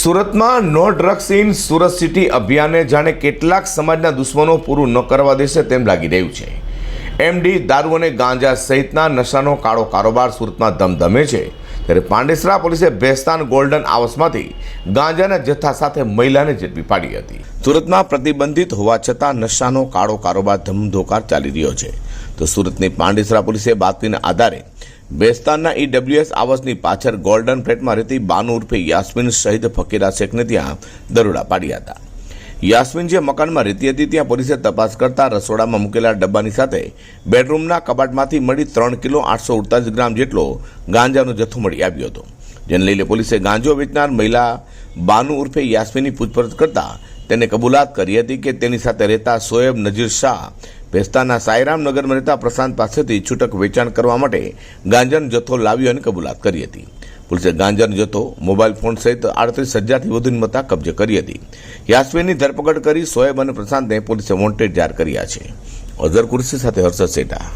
સુરતમાં no drugs in Surat city અભિયાને જાણે કેટલાક સમાજના દુશ્મનો પૂરું ન કરવા દેશે તેમ લાગી રહ્યું છે. એમડી દારૂ અને ગાંજા સહિતના નશાનો કાળો કારોબાર સુરતમાં ધમધમે છે. ત્યારે પાંડેસરા પોલીસે ભેસ્તાન ગોલ્ડન હાઉસમાંથી ગાંજાના જથ્થા સાથે મહિલાને ઝડપી પાડી હતી. સુરતમાં પ્રતિબંધિત હોવા છતાં નશાનો કાળો કારોબાર ધમધોકાર ચાલી રહ્યો છે. તો સુરતની પાંડેસરા પોલીસે બાતમીના આધારે બેસ્તાનના ઈડબ્લ્યુએસ આવાસની પાછળ ગોલ્ડન ફ્લેટમાં રહેતી બાનુ ઉર્ફે યાસ્મીન શહીદ ફકીરા શેખને ત્યાં દરોડા પાડ્યા હતા. યાસ્મીન જે મકાનમાં રહેતી હતી, ત્યાં પોલીસે તપાસ કરતા રસોડામાં મૂકેલા ડબ્બાની સાથે બેડરૂમના કબાટમાંથી મળી ત્રણ કિલો આઠસો અડતાલીસ ગ્રામ જેટલો ગાંજાનો જથ્થો મળી આવ્યો હતો. જેને લઈને પોલીસે ગાંજો વેચનાર મહિલા બાનુ ઉર્ફે યાસ્મીનની પૂછપરછ કરતા તેને કબૂલાત કરી હતી કે તેની સાથે રહેતા સોએબ નજીર શાહ ભેસ્તાના સાયરામ નગરમાં રહેતા પ્રશાંત પાસેથી છૂટક વેચાણ કરવા માટે ગાંજાનો જથ્થો લાવ્યો અને કબૂલાત કરી હતી. પોલીસે ગાંજાનો જથ્થો, મોબાઈલ ફોન સહિત આડત્રીસ હજારથી વધુની મત્તા કબજે કરી હતી. યાસ્મીનની ધરપકડ કરી સોએબ અને પ્રશાંતને પોલીસે વોન્ટેડ જાહેર કર્યા છે. અઝર કુર્સી સાથે હર્ષદ સેટા.